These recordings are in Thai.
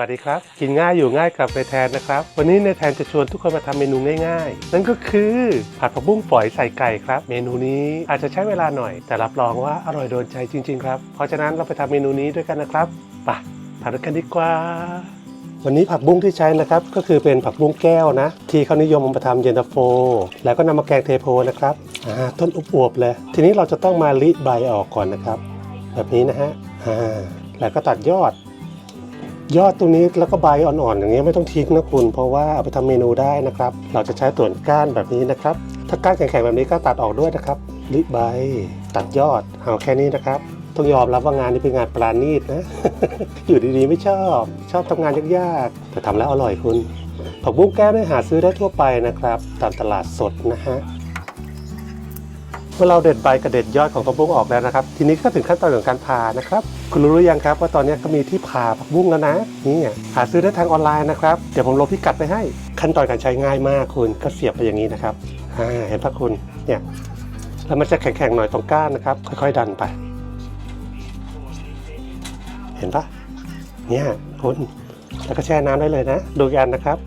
วัสดีครับ กินง่ายอยู่ง่ายกับในแทนนะครับ วันนี้ในแทนจะชวนทุกคนมาทำเมนูง่ายๆ นั่นก็คือผัดผักบุ้งฝอยใส่ไก่ครับ เมนูนี้อาจจะใช้เวลาหน่อย แต่รับรองว่าอร่อยโดนใจจริง ๆ ครับ เพราะฉะนั้นเราไปทำเมนูนี้ด้วยกันนะครับไปทำด้วยกันดีกว่า วันนี้ผักบุ้งที่ใช้นะครับ ก็คือเป็นผักบุ้งแก้วนะ ที่เขานิยมมาทำเย็นตาโฟ แล้วก็นำมาแกงเทโพนะครับอ่าต้นอวบๆเลย ทีนี้เราจะต้องมาลิใบออกก่อนนะครับ แบบนี้นะฮะอ่าแล้วก็ตัดยอด ยอดตรงนี้แล้วก็ใบอ่อนๆอย่างนี้ยไม่ต้องทิ้งนะคุณ เพราะว่าเอาไปทำเมนูได้นะครับ เราจะใช้ส่วนก้านแบบนี้นะครับ ถ้าก้านแข็งๆแบบนี้ก็ตัดออกด้วยนะครับลิใบตัดยอดเอาแค่นี้นะครับ ต้องยอมรับว่างานนี้เป็นงานปราณีตนะ อยู่ดีๆไม่ชอบ ชอบทำงานยากๆแต่ทำแล้วอร่อยคุณผักบุ้งแก้วได้หาซื้อได้ทั่วไปนะครับ ตามตลาดสดนะฮะ เมื่อเราเด็ดใบกับเด็ดยอดของผักบุ้งออกแล้วนะครับ ทีนี้ก็ถึงขั้นตอนของการผ่านะครับ คุณรู้หรือยังครับว่าตอนนี้เขามีที่ผ่าผักบุ้งแล้วนะนี่หาซื้อได้ทางออนไลน์นะครับ เดี๋ยวผมลงพิกัดไปให้ ขั้นตอนการใช้ง่ายมากคุณก็เสียบไปอย่างนี้นะครับเห็นปะคุณเนี่ยแล้วมันจะแข็งๆหน่อยตรงก้านนะครับ ค่อย ๆ ดันไป เห็นปะเนี่ยคุณแล้วก็แช่น้ำได้เลยนะ ดูกันนะครับ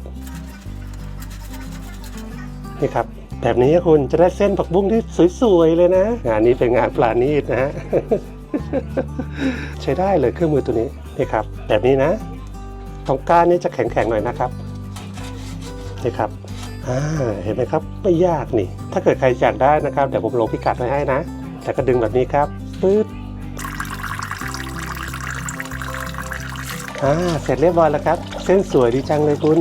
นี่ครับ แบบนี้คุณจะได้เส้นผักบุ้งที่สวยๆเลยนะงานนี้เป็นงานปลาณีตนะฮะใช้ได้เลยเครื่องมือตัวนี้นี่ครับ แบบนี้นะตรงก้านนี้จะแข็งๆหน่อยนะครับนี่ครับอ่าเห็นไหมครับไม่ยากนี่ ถ้าเกิดใครอยากได้นะครับเดี๋ยวผมลงพิกัดไว้ให้นะแล้วก็ดึงแบบนี้ครับปึ๊บอ่าเสร็จเรียบร้อยแล้วครับ เส้นสวยดีจังเลยคุณ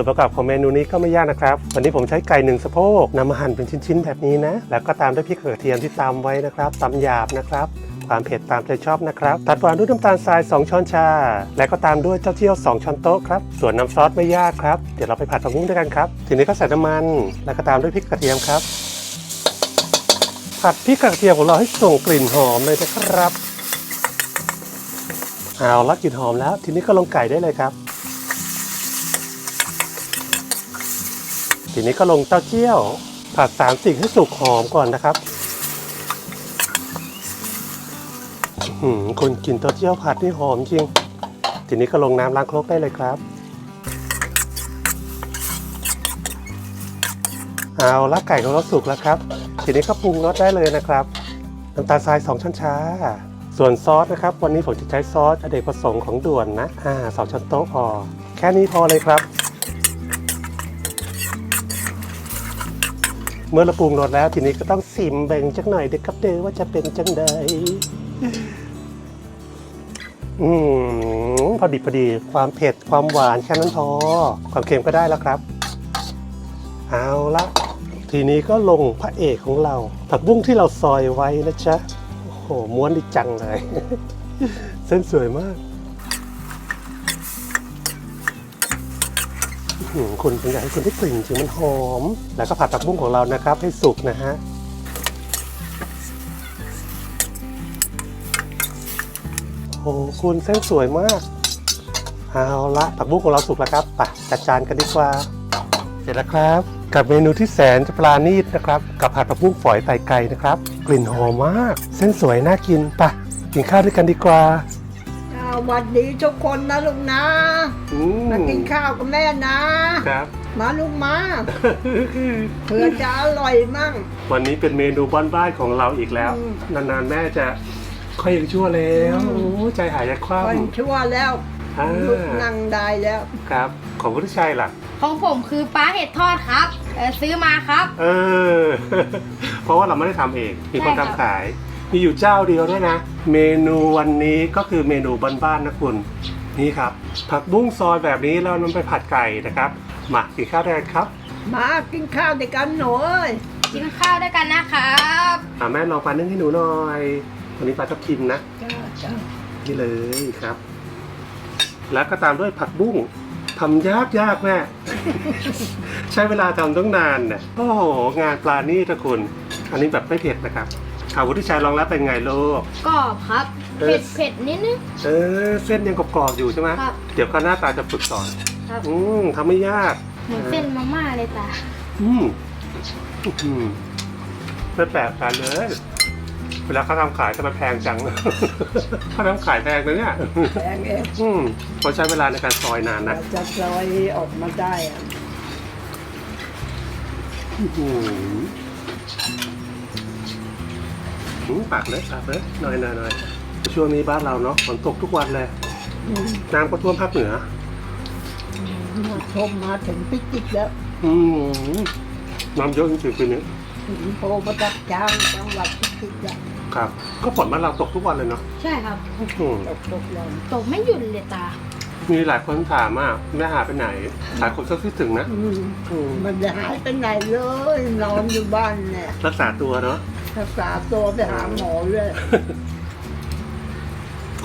ส่วนประกอบของเมนูนี้ก็ไม่ยากนะครับ วันนี้ผมใช้ไก่หนึ่งสะโพกนำมาหั่นเป็นชิ้นๆแบบนี้นะ แล้วก็ตามด้วยพริกกระเทียมที่ตำไว้นะครับตำหยาบนะครับความเผ็ดตามใจชอบนะครับ ตัดหวานด้วยน้ำตาลทราย 2 ช้อนชา และก็ตามด้วยเจ้าเที่ยว 2 ช้อนโต๊ะครับ ส่วนน้ำซอสไม่ยากครับ เดี๋ยวเราไปผัดผักบุ้งด้วยกันครับ ทีนี้ก็ใส่น้ำมัน แล้วก็ตามด้วยพริกกระเทียมครับ ผัดพริกกระเทียมของเราให้ส่งกลิ่นหอมเลยนะครับ เอาละกลิ่นหอมแล้ว ทีนี้ก็ลงไก่ได้เลยครับ ทีนี้ก็ลงเต้าเจี้ยว ผัดสามสิ่งให้สุกหอมก่อนนะครับหือคนกินเต้าเจี้ยวผัดนี่หอมจริง ทีนี้ก็ลงน้ำล้างครกได้เลยครับ เอาละไก่ของเราสุกแล้วครับ ทีนี้ก็ปรุงรสได้เลยนะครับน้ำตาลทราย2ช้อนชา ส่วนซอสนะครับ วันนี้ผมจะใช้ซอสอเนกประสงค์ของด่วนนะอ่าสองช้อนโต๊ะพอ แค่นี้พอเลยครับ เมื่อเราปรุงรสแล้ว ทีนี้ก็ต้องสิมแบ่งจักหน่อยเด็กครับเด้อว่าจะเป็นจังใดอืมพอดีพอดีความเผ็ดความหวานแค่นั้นพอ ความเค็มก็ได้แล้วครับ เอาละทีนี้ก็ลงพระเอกของเรา ผักบุ้งที่เราซอยไว้นะจ๊ะโอ้โหม้วนดีจังเลย เส้นสวยมาก หือคุณเป็นอยากให้คุณได้กลิ่นจริงมันหอม แล้วก็ผัดผักบุ้งของเรานะครับ ให้สุกนะฮะโอ้คุณเส้นสวยมากเอาละผักบุ้งของเราสุกแล้วครับไปจัดจานกันดีกว่า เสร็จแล้วครับ กับเมนูที่แสนจะปราณีตนะครับ กับผัดผักบุ้งฝอยไตไก่นะครับ กลิ่นหอมมาก เส้นสวยน่ากินไปกินข้าวด้วยกันดีกว่า วัสดีทุกคนนะลุงนะ อืมากินข้าวกับแม่นะ ครับ มาลุงมาเพื่อจะอร่อยมั่ง วันนี้เป็นเมนูบ้านๆของเราอีกแล้ว อืม นานๆแม่จะค่อยยังชั่วแล้วอืมโอ้ใจหายใจคว่คนชั่วแล้วำอ่าลุกนั่งได้แล้ว ครับ ของคุณชัยล่ะ ของผมคือปลาเห็ดทอดครับเอ่อซื้อมาครับ เออ เพราะว่าเราไม่ได้ทำเองมีคนใช่ครับทำขาย มีอยู่เจ้าเดียวด้วยนะ เมนูวันนี้ก็คือเมนูบ้านๆนะคุณ นี่ครับ ผักบุ้งซอยแบบนี้แล้วนำไปผัดไก่นะครับมากินข้าวด้วยกันครับ มากินข้าวด้วยกันหนูเอ้ยกินข้าวด้วยกันนะครับอ่าแม่ลองปลานึ่งให้หนูหน่อยวันนี้ปลาทับทิมนะจ้าจ้านี่เลยครับ แล้วก็ตามด้วยผักบุ้งทำยากยากแม่ ใช้เวลาทำต้องนานเนี่ยโอ้โหงานปลานี่ตะคุณ อันนี้แบบไม่เผ็ดนะครับ อาวุธที่ชายลองแล้วเป็นไงลูก กรอบครับ เออเผ็ดเผ็ดนิดนึง เออเส้นยังกรอบๆอยู่ใช่ไหมครับ เดี๋ยวก็หน้าตาจะฝึกสอน ครับ อืมทำไม่ยาก เหมือนเส้นมาม่าเลยตาอืมอื้อหือไม่แปลกกันเลย เวลาเขาทำขายทำไมแพงจัง เขาทำขายแพงนะเนี่ย แพงเองอืมเพราะใช้เวลาในการซอยนานนะจะซอยออกมาได้อะ อื้อหือ หืมปากเลยปากเลยหน่อยหน่อยหน่อยช่วงนี้บ้านเราเนาะฝนตกทุกวันเลยอืมน้ำก็ท่วมภาคเหนือมาชมมาถึงพิจิตรแล้วอืมน้ำเยอะจริงๆปีนี้ถึงโพประจักษ์จ้างจังหวัดพิจิตรแล้วครับ ก็ฝนบ้านเราตกทุกวันเลยเนาะใช่ครับ อืม ตกตกลงตกไม่หยุดเลยตา มีหลายคนถามอะแม่หาไปไหนหลายคนก็คิดถึงนะอืมอืมมันจะหายไปไหนเลยนอนอยู่บ้านเนี่ยรักษาตัวเนาะ รักษาตัวไปหาหมอเลย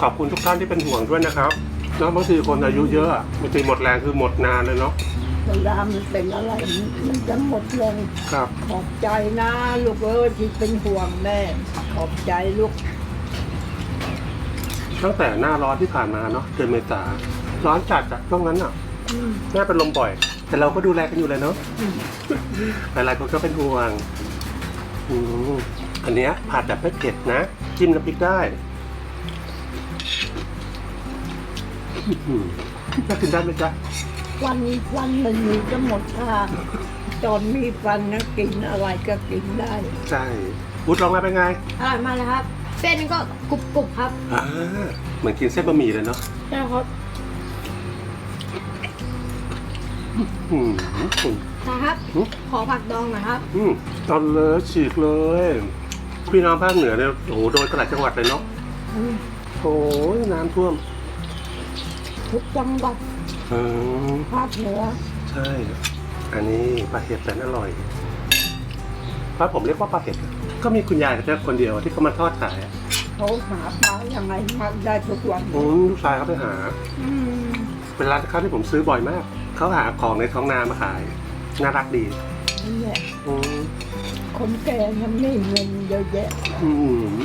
ขอบคุณทุกท่านที่เป็นห่วงด้วยนะครับเนาะบางทีคนอายุเยอะอะบางทีหมดแรงคือหมดนานเลยเนาะเวลามันเป็นอะไรมันจะหมดลงครับ ขอบใจนะลูกเอ้ยที่เป็นห่วงแม่ ขอบใจลูกตั้งแต่หน้าร้อนที่ผ่านมาเนาะเดือนเมษา ร้อนจัดอะช่วงนั้นอะอืมแม่เป็นลมบ่อย แต่เราก็ดูแลกันอยู่เลยเนาะอืมหลายๆคนก็เป็นห่วงอืมอันเนี้ยผัดแบบไม่เผ็ดนะ จิ้มน้ำพริกได้อื้อหือน่ากินได้ไหมจ๊ะวันวันมันมีก็หมดทางตอนมีฟันนะกินอะไรก็กินได้ใช่วุฒลองมาเป็นไงอร่อยมากเลยครับ เส้นก็กรุบกรุบๆครับอ่าเหมือนกินเส้นบะหมี่เลยเนาะ ใช่ครับ อืมคุณตาครับหึขอผักดองหน่อยครับ อืมตอนเลยฉีกเลย พี่น้องภาคเหนือเนี่ยโอ้โหโดนตลาดจังหวัดเลยเนาะอืมโอ้ยน้ำท่วมทุกจังหวัดเออภาคเหนือใช่ อันนี้ปลาเห็ดแสนอร่อยบ้านผมเรียกว่าปลาเห็ดอะก็มีคุณยายแค่คนเดียวที่เขามาทอดขายอะเขาหาปลายังไงมาได้ทุกวัน อืมลูกชายเขาไปหา อืมเป็นร้านค้าที่ผมซื้อบ่อยมาก เขาหาของในท้องนามาขาย น่ารักดีนี่แหละอืมคนแก่ยังไม่มีเงินเยอะแยะอืม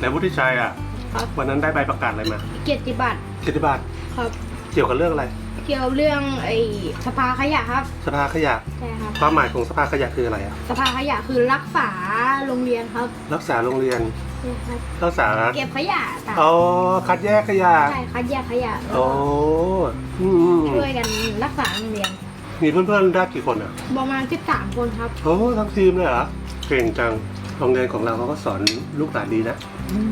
แล้ววุฒิชัยอะ ครับ วันนั้นได้ใบประกาศอะไรมาเกียรติบัตรเกียรติบัตรครับ เกี่ยวกับเรื่องอะไร เกี่ยวเรื่องไอ้สภาขยะครับสภาขยะ ใช่ครับ ความหมายของสภาขยะคืออะไรอะ สภาขยะคือรักษาโรงเรียนครับ รักษาโรงเรียน ใช่ครับรักษาเก็บขยะตาอ๋อคัดแยกขยะใช่คัดแยกขยะแล้วโอ้ก็อืมช่วยกันรักษาโรงเรียนมีเพื่อนๆได้กี่คนอะประมาณ13คนครับโอ้ทั้งทีมเลยเหรอเก่งจังโรงเรียนของเราเขาก็สอนลูกหลานดีนะอืม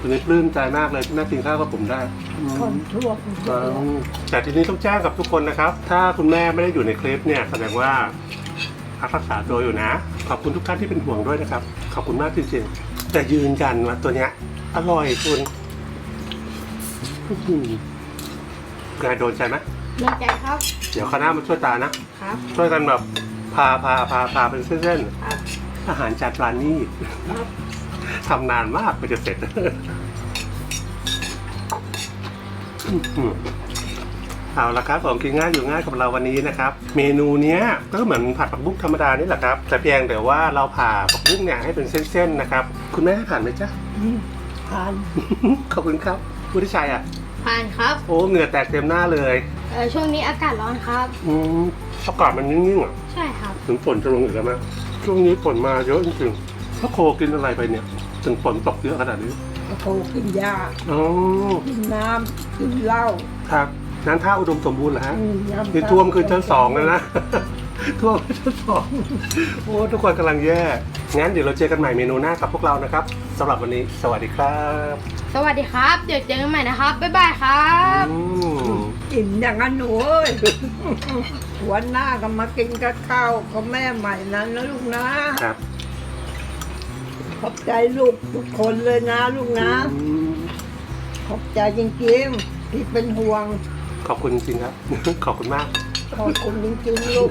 วันนี้ปลื้มใจมากเลยที่แม่กินข้าวกับผมได้อืมคนทั่วไปอืมแต่ทีนี้ต้องแจ้งกับทุกคนนะครับ ถ้าคุณแม่ไม่ได้อยู่ในคลิปเนี่ยแสดงว่าพักรักษาตัวอยู่นะ ขอบคุณทุกท่านที่เป็นห่วงด้วยนะครับ ขอบคุณมากจริงๆ แต่ยืนยันว่าตัวเนี้ย อร่อยคุณอื้อหือนายโดนใจไหมลงใจครับ เดี๋ยวคณะมาช่วยตานะ ครับ ช่วยกันแบบพาพาพาพาเป็นเส้นครับๆอาหารจานปลานี่ครับทำนานมากกว่าจะเสร็จอืม เอาละครับผมกินง่ายอยู่ง่ายกับเราวันนี้นะครับ เมนูเนี้ยก็เหมือนผัดผักบุ้งธรรมดานี่แหละครับ แต่เพียงแต่ว่าเราผ่าผักบุ้งเนี่ยให้เป็นเส้นๆนะครับ คุณแม่ให้ผ่านไหมจ๊ะอืมทานขอบคุณครับผู้ที่ชัยอะ ผ่านครับโอ้เหงื่อแตกเต็มหน้าเลยเอ่อช่วงนี้อากาศร้อนครับ อืมอากาศมันนิ่งๆอะใช่ครับ ถึงฝนจะลงอีกแล้วมั้ยช่วงนี้ฝนมาเยอะจริงๆถ้าโคกินอะไรไปเนี่ย ถึงฝนตกเยอะขนาดนี้โทรกินยาอ๋อกินน้ำกินเหล้าครับ นั้นถ้าอุดมสมบูรณ์เหรอฮะอืมน้ำนี่ท่วมขึ้นชั้นสองแล้วนะ ท่วมขึ้นชั้นสองโอ้ทุกคนกำลังแย่ งั้นเดี๋ยวเราเจอกันใหม่เมนูหน้ากับพวกเรานะครับสำหรับวันนี้สวัสดีครับ สวัสดีครับ เดี๋ยวเจอกันใหม่นะครับ บ๊ายบายครับอืมกินอย่างนั้นหนูเอ้ยวันหน้าก็มากินกับข้าวกับแม่ใหม่นั้นนะลูกนะครับขอบใจลูกทุกคนเลยนะลูกนะอืมขอบใจจริงๆที่เป็นห่วง ขอบคุณจริงๆครับ ขอบคุณมาก ขอบคุณจริงๆลูก